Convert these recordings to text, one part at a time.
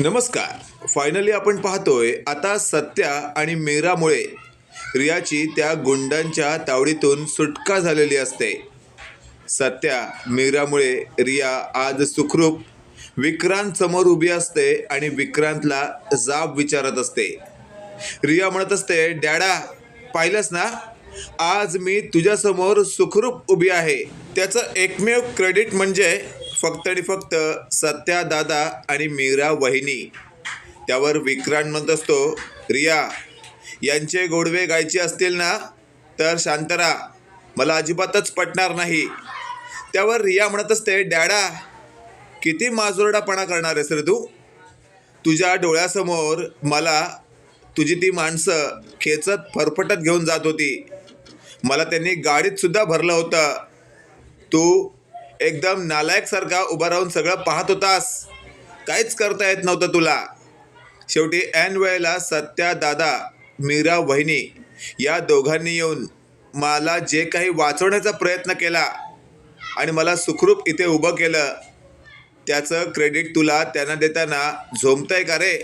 नमस्कार. फायनली आपण पाहतोय आता सत्या आणि मीरामुळे रियाची त्या गुंडांच्या तावडीतून सुटका झालेली असते. सत्या मीरामुळे रिया आज सुखरूप विक्रांत समोर उभी असते आणि विक्रांतला जाब विचारत असते. रिया म्हणत असते डॅडा पाहिलंस ना? आज मी तुझ्यासमोर सुखरूप उभी आहे. त्याचं एकमेव क्रेडिट म्हणजे फक्त आणि फक्त सत्या दादा आणि मीरा वहिनी. त्यावर विक्रांत म्हणत असतो रिया यांचे गोडवे गायचे असतील ना तर शांतरा मला अजिबातच पटणार नाही. त्यावर रिया म्हणत असते डॅडा किती माजोरडापणा करणार आहेस रे तू? तुझ्या डोळ्यासमोर मला तुझी ती माणसं खेचत फरफटत घेऊन जात होती. मला त्यांनी गाडीत सुद्धा भरलं होतं. तू एकदम नालायकसारखा उभा राहून सगळं पाहत होतास. काहीच करता येत नव्हतं तुला. शेवटी ऐन वेळेला सत्या दादा मीरा वहिनी या दोघांनी येऊन मला जे काही वाचवण्याचा प्रयत्न केला आणि मला सुखरूप इथे उभं केलं त्याचं क्रेडिट तुला त्यांना देताना झोमतंय का रे?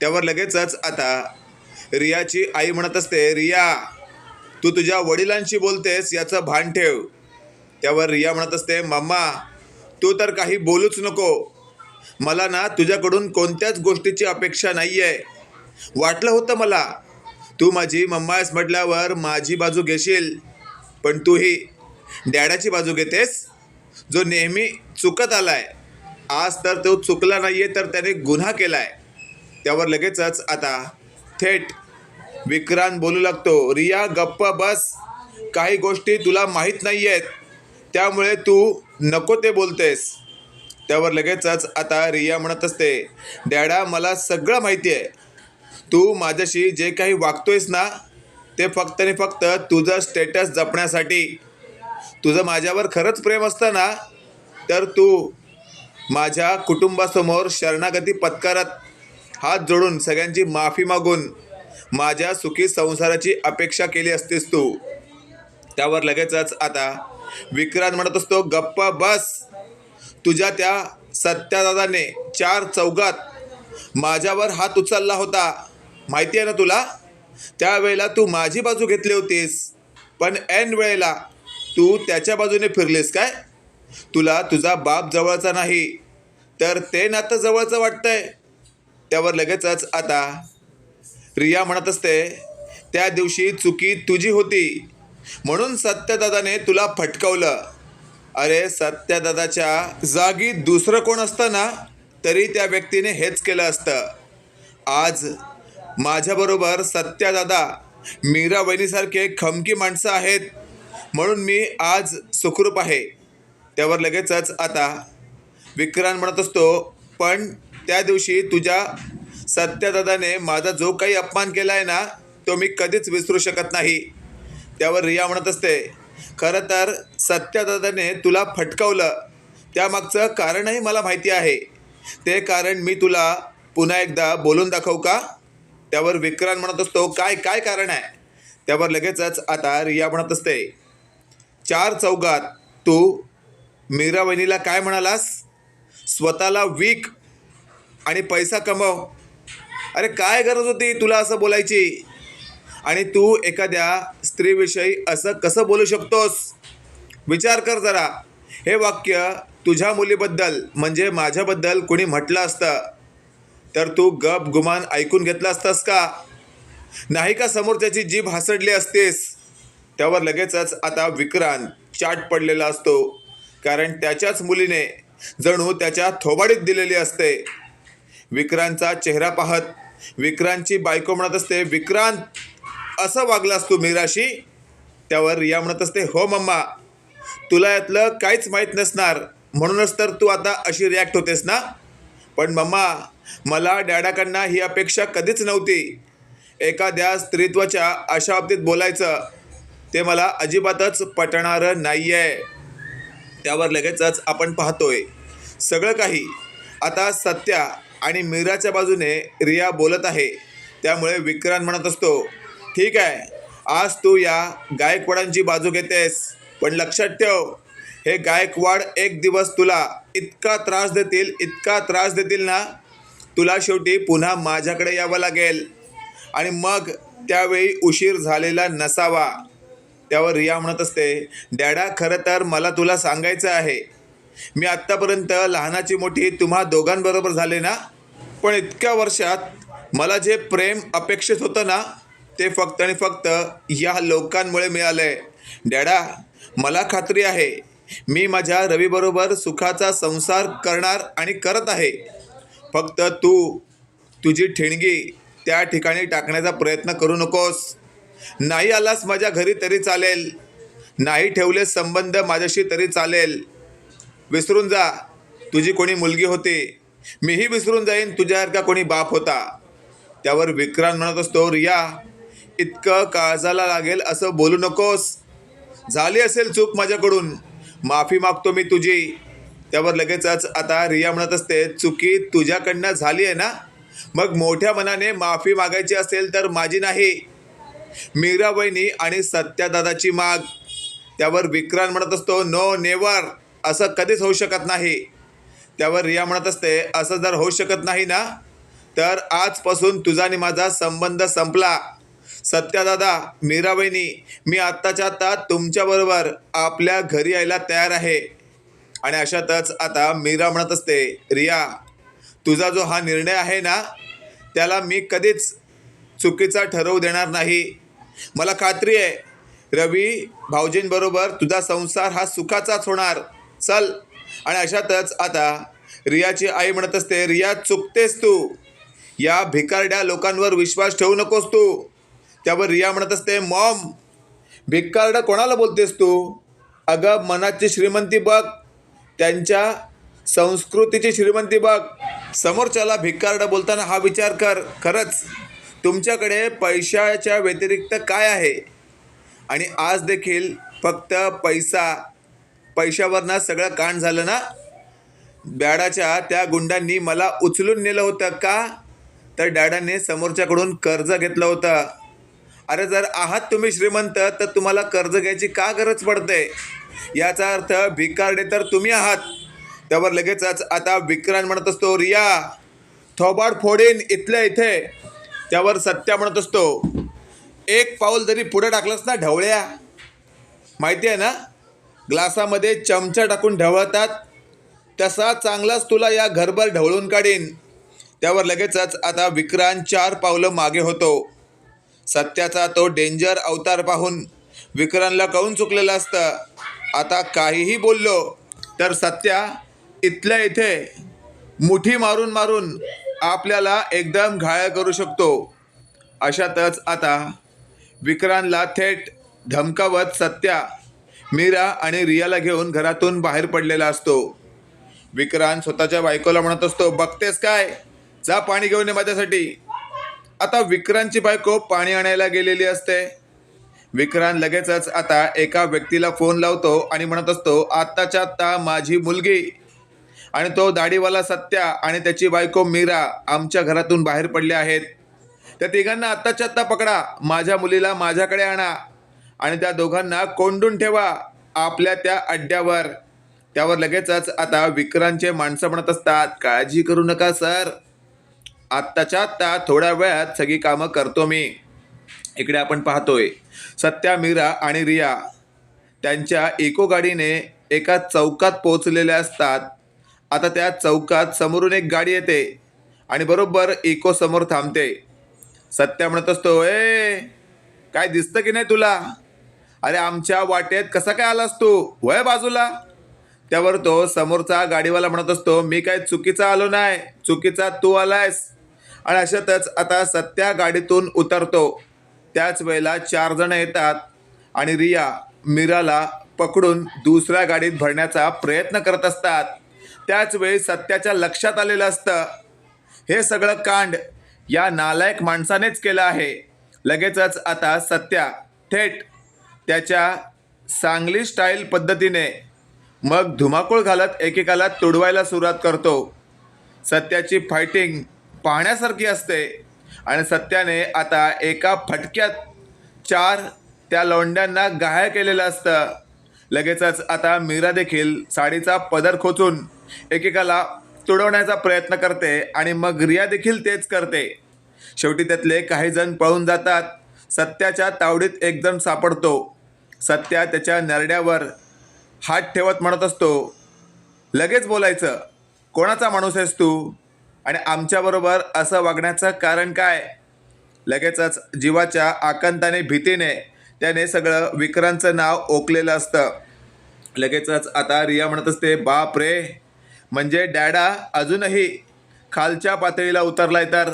त्यावर लगेचच आता रियाची आई म्हणत असते रिया तू तुझ्या वडिलांशी बोलतेस याचं भान ठेव. त्यावर रिया म्हणत असते मम्मा तू तर काही बोलूच नको. मला ना तुझ्याकडून कोणत्याच गोष्टीची अपेक्षा नाही आहे वाटलं होतं मला तू माझी मम्मा आहेस म्हटल्यावर माझी बाजू घेशील पण तूही डॅडाची बाजू घेतेस जो नेहमी चुकत आलाय. आज तर तो चुकला नाही आहे तर त्याने गुन्हा केलाय. त्यावर लगेचच आता थेट विक्रांत बोलू लागतो रिया गप्प बस. काही गोष्टी तुला माहीत नाही आहेत त्यामुळे तू नको ते बोलतेस. त्यावर लगेचच आता रिया म्हणत असते डॅडा मला सगळं माहिती आहे तू माझ्याशी जे काही वागतोयस ना ते फक्त आणि फक्त तुझं स्टेटस जपण्यासाठी. तुझं माझ्यावर खरंच प्रेम असतं ना तर तू माझ्या कुटुंबासमोर शरणागती पत्कारत. हात जोडून सगळ्यांची माफी मागून माझ्या सुखी संसाराची अपेक्षा केली असतेस तू. त्यावर लगेचच आता विक्रांत म्हणत असतो गप्पा बस. तुझ्या त्या सत्यादादाने चार चौघात माझ्यावर हात उचलला होता. माहिती आहे ना तुला? त्यावेळेला तू माझी बाजू घेतली होतीस. पण ऐन वेळेला तू त्याच्या बाजूने फिरलीस काय? तुला तुझा बाप जवळचा नाही तर ते नातं जवळचं वाटतंय. त्यावर लगेचच आता रिया म्हणत असते त्या दिवशी चुकी तुझी होती. म्हणून सत्यदादाने तुला फटकवलं. अरे सत्यदादाच्या जागी दुसरं कोण असतं ना तरी त्या व्यक्तीने हेच केलं असतं. आज माझ्याबरोबर सत्यादादा मीरा वहिनीसारखे खमकी माणसं आहेत म्हणून मी आज सुखरूप आहे. त्यावर लगेचच आता विक्रांत म्हणत असतो पण त्या दिवशी तुझ्या सत्यदादाने माझा जो काही अपमान केला आहे ना तो मी कधीच विसरू शकत नाही. त्यावर रिया म्हणत असते खरं तर सत्यदादाने तुला फटकावलं. त्यामागचं कारणही मला माहिती आहे. ते कारण मी तुला पुन्हा एकदा बोलून दाखवू का? त्यावर विक्रांत म्हणत असतो काय काय कारण आहे? त्यावर लगेचच आता रिया म्हणत असते चार चौघात तू मीरा वहिनीला काय म्हणालास? स्वतःला वीक आणि पैसा कमव. अरे काय गरज होती तुला असं बोलायची? आणि तू एखाद्या स्त्रीविषयी असं कसं बोलू शकतोस? विचार कर जरा. हे वाक्य तुझ्या मुलीबद्दल म्हणजे माझ्याबद्दल कुणी म्हटलं असतं? तर तू गप गुमान ऐकून घेतलं असतास का? नाही का समोर त्याची जीभ हासडली असतेस? त्यावर लगेचच आता विक्रांत चाट पडलेला असतो. कारण त्याच्याच मुलीने जणू त्याच्या थोबाडीत दिलेली असते. विक्रांतचा चेहरा पाहत विक्रांतची बायको म्हणत असते विक्रांत असं वागलास तू मीराशी. त्यावर रिया म्हणत असते हो मम्मा तुला यातलं काहीच माहीत नसणार. म्हणूनच तर तू आता अशी रिॲक्ट होतेस ना? पण मम्मा मला डॅडाकडनं ही अपेक्षा कधीच नव्हती. एखाद्या स्त्रीत्वाच्या अशा बाबतीत बोलायचं ते मला अजिबातच पटणारं नाही आहे त्यावर लगेचच आपण पाहतोय. सगळं काही आता सत्या आणि मीराच्या बाजूने रिया बोलत आहे. त्यामुळे विक्रांत म्हणत असतो ठीक आहे. आज तू या गायकवाडांची बाजू घेतेस. पण लक्षात ठेव हे गायकवाड एक दिवस तुला इतका त्रास देतील इतका त्रास देतील ना तुला शेवटी पुन्हा माझ्याकडे यावं लागेल. आणि मग त्यावेळी उशीर झालेला नसावा. त्यावर रिया म्हणत असते डॅडा खरं तर मला तुला सांगायचं आहे. मी आत्तापर्यंत लहानाची मोठी तुम्हा दोघांबरोबर झाले ना? पण इतक्या वर्षात मला जे प्रेम अपेक्षित होतं ना ते फक्त आणि फक्त या लोकांमुळे मिळालंय. डॅडा मला खात्री आहे मी माझ्या रवीबरोबर सुखाचा संसार करणार आणि करत आहे. फक्त तू तुझी ठिणगी त्या ठिकाणी टाकण्याचा प्रयत्न करू नकोस. नाही आलास माझ्या घरी तरी चालेल. नाही ठेवले संबंध माझ्याशी तरी चालेल. विसरून जा तुझी कोणी मुलगी होती. मीही विसरून जाईन तुझ्यासारखा कोणी बाप होता. त्यावर विक्रांत म्हणत असतो रिया इतकं काळजाला लागेल असं बोलू नकोस. झाली असेल चूक माझ्याकडून. माफी मागतो मी तुझी. त्यावर लगेचच आता रिया म्हणत असते चुकी तुझ्याकडनं झाली आहे ना? मग मोठ्या मनाने माफी मागायची असेल तर माझी नाही. मीरा वहिनी आणि सत्यादादाची माग. त्यावर विक्रांत म्हणत असतो नो नेवर. असं कधीच होऊ शकत नाही. त्यावर रिया म्हणत असते असं जर होऊ शकत नाही ना तर आजपासून तुझा आणि माझा संबंध संपला. सत्यादादा मीरा वहिनी मी आत्ताच्या आत्ता तुमच्याबरोबर आपल्या घरी यायला तयार आहे. आणि अशातच आता मीरा म्हणत असते रिया तुझा जो हा निर्णय आहे ना त्याला मी कधीच चुकीचा ठरवू देणार नाही. मला खात्री आहे रवी भाऊजींबरोबर तुझा संसार हा सुखाचाच होणार. चल. आणि अशातच आता रियाची आई म्हणत असते रिया चुकतेस तू. या भिकारड्या लोकांवर विश्वास ठेवू नकोस तू. त्यावर रिया म्हणत असते मॉम भिक्कार्ड कोणाला बोलतेस तू? अगं मनाची श्रीमंती बघ. त्यांच्या संस्कृतीची श्रीमंती बघ. समोरच्याला भिक्कार्ड बोलताना हा विचार कर. खरंच तुमच्याकडे पैशाच्या व्यतिरिक्त काय आहे? आणि आज देखील फक्त पैसा पैशावरनं सगळं कांड झालं ना? डॅडाच्या त्या गुंडांनी मला उचलून नेलं होतं का? तर डॅडाने समोरच्याकडून कर्ज घेतलं होतं. अरे जर आहात तुम्ही श्रीमंत तर तुम्हाला कर्ज घ्यायची का गरज पडते? याचा अर्थ भिकारडे तर तुम्ही आहात. त्यावर लगेचच आता विक्रांत म्हणत असतो रिया थोबाड फोडीन इथल्या इथे. त्यावर सत्या म्हणत असतो एक पाऊल जरी पुढे टाकलंस ना ढवळ्या. माहिती आहे ना? ग्लासामध्ये चमचा टाकून ढवळतात. तसा चांगलाच तुला या घरभर ढवळून काढीन. त्यावर लगेचच आता विक्रांत चार पावलं मागे होतो. सत्याचा तो डेंजर अवतार पाहून विक्रांतला कळून चुकलेलं असतं. आता काहीही बोललो तर सत्या इथल्या इथे मुठी मारून मारून आपल्याला एकदम घायल करू शकतो. अशातच आता विक्रांतला थेट धमकावत सत्या मीरा आणि रियाला घेऊन घरातून बाहेर पडलेला असतो. विक्रांत स्वतःच्या बायकोला म्हणत असतो बघतेस काय? जा पाणी घेऊन ये माझ्यासाठी. आता विक्रांतची बायको पाणी आणायला गेलेली असते. विक्रांत लगेचच आता एका व्यक्तीला फोन लावतो आणि म्हणत असतो आत्ताच्या आत्ता माझी मुलगी. आणि तो दाढीवाला सत्या आणि त्याची बायको मीरा आमच्या घरातून बाहेर पडल्या आहेत. त्या तिघांना आत्ताच्या आत्ता पकडा माझ्या मुलीला माझ्याकडे आणा. आणि त्या दोघांना कोंडून ठेवा आपल्या त्या अड्ड्यावर. त्यावर लगेचच आता विक्रांतचे माणसं म्हणत असतात काळजी करू नका सर. आत्ताच्या आत्ता थोड्या वेळात सगळी कामं करतो मी. इकडे आपण पाहतोय सत्या मीरा आणि रिया त्यांच्या इको गाडीने एका चौकात पोहोचलेल्या असतात. आता त्या चौकात समोरून एक गाडी येते आणि बरोबर इको समोर थांबते. सत्या म्हणत असतो ए काय दिसतं की नाही तुला? अरे आमच्या वाटेत कसा काय आलास तू? वय बाजूला. त्यावर तो समोरचा गाडीवाला म्हणत असतो मी काय चुकीचा आलो नाही. चुकीचा तू आलायस. आणि अशातच आता सत्या गाडीतून उतरतो. त्याच वेळेला चार जण येतात आणि रिया मीराला पकडून दुसऱ्या गाडीत भरण्याचा प्रयत्न करत असतात. त्याच वेळी सत्याच्या लक्षात आलेलं असतं हे सगळं कांड या नालायक माणसानेच केलं आहे. लगेचच आता सत्या थेट त्याच्या सांगली स्टाईल पद्धतीने मग धुमाकूळ घालत एकेकाला तुडवायला सुरुवात करतो. सत्याची फायटिंग पाहण्यासारखी असते. आणि सत्याने आता एका फटक्यात चार त्या लोंड्यांना घायल केलेलं असतं. लगेचच आता मीरा देखील साडीचा पदर खोचून एकेकाला तुडवण्याचा प्रयत्न करते आणि मग रिया देखील तेच करते. शेवटी त्यातले काही जण पळून जातात. सत्याच्या तावडीत एक जण सापडतो. सत्या त्याच्या नरड्यावर हात ठेवत म्हणत असतो लगेच बोलायचं. कोणाचा माणूस आहेस तू? आणि आमच्याबरोबर असं वागण्याचं कारण काय? लगेचच जीवाच्या आकांताने भीतीने त्याने सगळं विक्रांतचं नाव ओकलेलं असतं. लगेचच आता रिया म्हणत असते बाप रे म्हणजे डॅडा अजूनही खालच्या पातळीला उतरलाय तर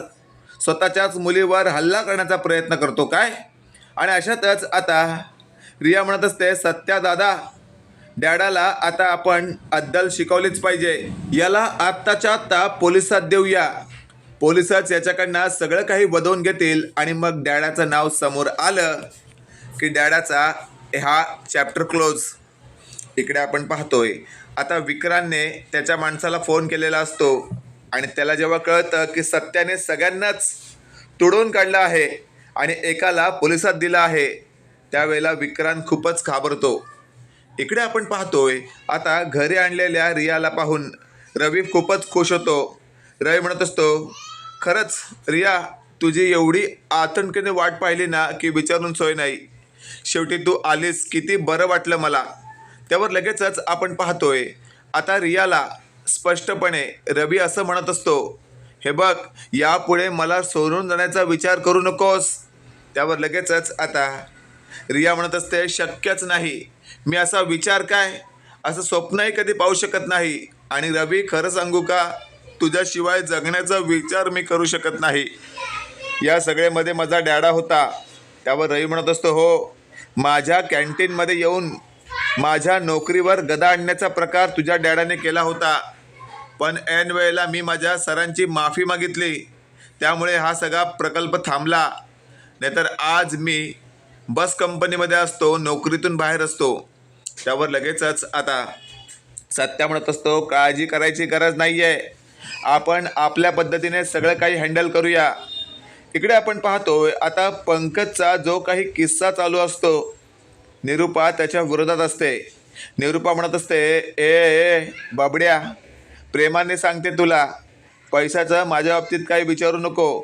स्वतःच्याच मुलीवर हल्ला करण्याचा प्रयत्न करतो काय? आणि अशातच आता रिया म्हणत असते सत्या दादा डॅडाला आता आपण अद्दल शिकवलीच पाहिजे. याला आत्ताच्या आत्ता पोलिसात देऊया. पोलिसच याच्याकडनं सगळं काही वधवून घेतील आणि मग डॅडाचं नाव समोर आलं की डॅडाचा हा चॅप्टर क्लोज इकडे आपण पाहतोय. आता विक्रांतने त्याच्या माणसाला फोन केलेला असतो आणि त्याला जेव्हा कळतं की सत्याने सगळ्यांनाच तुडवून काढलं आहे आणि एकाला पोलिसात दिलं आहे त्यावेळेला विक्रांत खूपच घाबरतो. इकडे आपण पाहतोय आता घरी आणलेल्या रियाला पाहून रवी खूपच खुश होतो. रवी म्हणत असतो खरंच रिया तुझी एवढी आतंकीने वाट पाहिली ना की विचारून सोय नाही. शेवटी तू आलीस किती बरं वाटलं मला. त्यावर लगेचच आपण पाहतोय आता रियाला स्पष्टपणे रवी असं म्हणत असतो हे बघ यापुढे मला सोडून जाण्याचा विचार करू नकोस. त्यावर लगेचच आता रिया म्हणत असते शक्यच नाही. मी असा विचार काय? असं स्वप्नही कधी पाहू शकत नाही. आणि रवी खरं सांगू का? तुझ्याशिवाय जगण्याचा विचार मी करू शकत नाही. या सगळ्यामध्ये माझा डॅडा होता. त्यावर रवी म्हणत असतो हो माझ्या कॅन्टीनमध्ये येऊन माझ्या नोकरीवर गदा आणण्याचा प्रकार तुझ्या डॅडाने केला होता. पण ऐन वेळेला मी माझ्या सरांची माफी मागितली. त्यामुळे हा सगळा प्रकल्प थांबला. नाहीतर आज मी बस कंपनीमध्ये असतो नोकरीतून बाहेर असतो. त्यावर लगेचच आता सत्या म्हणत असतो काळजी करायची गरज नाही आहे आपण आपल्या पद्धतीने सगळं काही हँडल करूया. इकडे आपण पाहतोय आता पंकजचा जो काही किस्सा चालू असतो निरूपा त्याच्या विरोधात असते. निरूपा म्हणत असते ए ए बाबड्या प्रेमाने सांगते तुला पैशाचं माझ्या बाबतीत काही विचारू नको.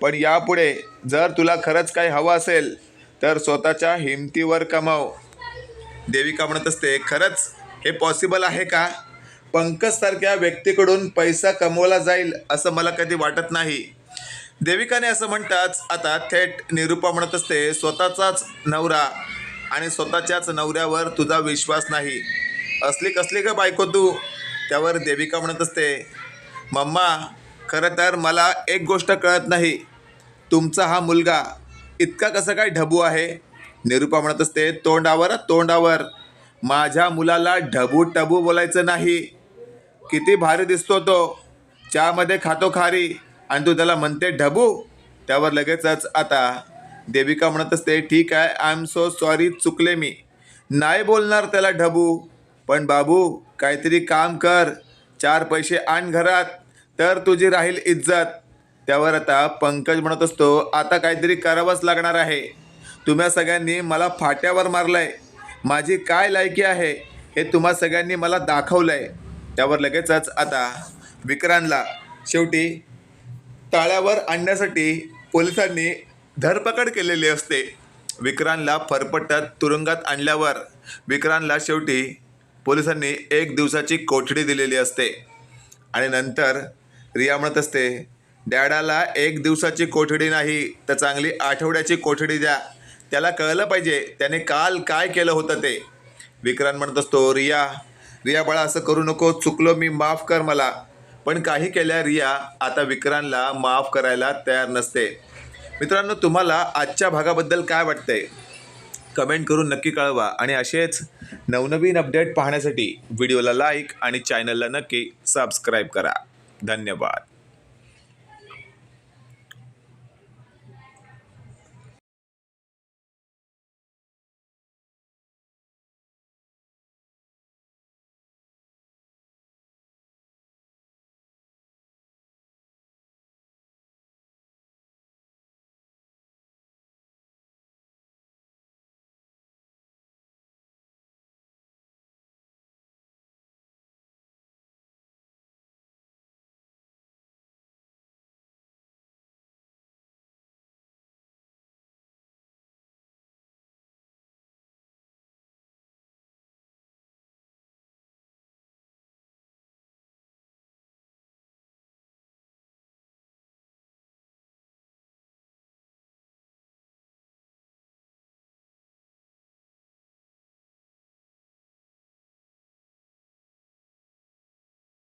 पण यापुढे जर तुला खरंच काही हवं असेल तर स्वतःच्या हिमतीवर कमाव. देविका म्हणत असते खरंच हे पॉसिबल आहे का? पंकजसारख्या व्यक्तीकडून पैसा कमवला जाईल असं मला कधी वाटत नाही. देविकाने असं म्हणताच आता थेट निरूपा म्हणत असते स्वतःचाच नवरा आणि स्वतःच्याच नवऱ्यावर तुझा विश्वास नाही. असली कसली का बायको तू? त्यावर देविका म्हणत असते मम्मा खरं तर मला एक गोष्ट कळत नाही. तुमचा हा मुलगा इतका कसं काय ढबू आहे? निरूपा म्हणत असते तोंडावर तोंडावर. माझ्या मुलाला ढबू टबू बोलायचं नाही. किती भारी दिसतो तो. चहामध्ये खातो खारी. आणि तू त्याला म्हणते ढबू. त्यावर लगेचच आता देविका म्हणत असते ठीक आहे आय एम सो सॉरी चुकले मी. नाही बोलणार त्याला ढबू. पण बाबू काहीतरी काम कर. चार पैसे आण घरात. तर तुझी राहील इज्जत. त्यावर आता पंकज म्हणत असतो आता काहीतरी करावंच लागणार आहे. तुम्हा सगळ्यांनी मला फाट्यावर मारलंय. माझी काय लायकी आहे हे तुम्हा सगळ्यांनी मला दाखवलं आहे त्यावर लगेचच आता विक्रांतला शेवटी ताळ्यावर आणण्यासाठी पोलिसांनी धरपकड केलेली असते. विक्रांतला फरफटत तुरुंगात आणल्यावर विक्रांतला शेवटी पोलिसांनी एक दिवसाची कोठडी दिलेली असते. आणि नंतर रिया म्हणत असते डॅडाला एक दिवसाची कोठडी नाही तर चांगली आठवड्याची कोठडी द्या. त्याला कळलं पाहिजे त्याने काल काय केलं होतं ते. विक्रांत म्हणत असतो रिया रिया बाळा असं करू नको चुकलो मी माफ कर मला. पण काही केल्या रिया आता विक्रांतला माफ करायला तयार नसते. मित्रांनो तुम्हाला आजच्या भागाबद्दल काय वाटतंय? कमेंट करून नक्की कळवा आणि असेच नवनवीन अपडेट पाहण्यासाठी व्हिडिओला लाईक आणि चॅनलला नक्की सबस्क्राईब करा. धन्यवाद.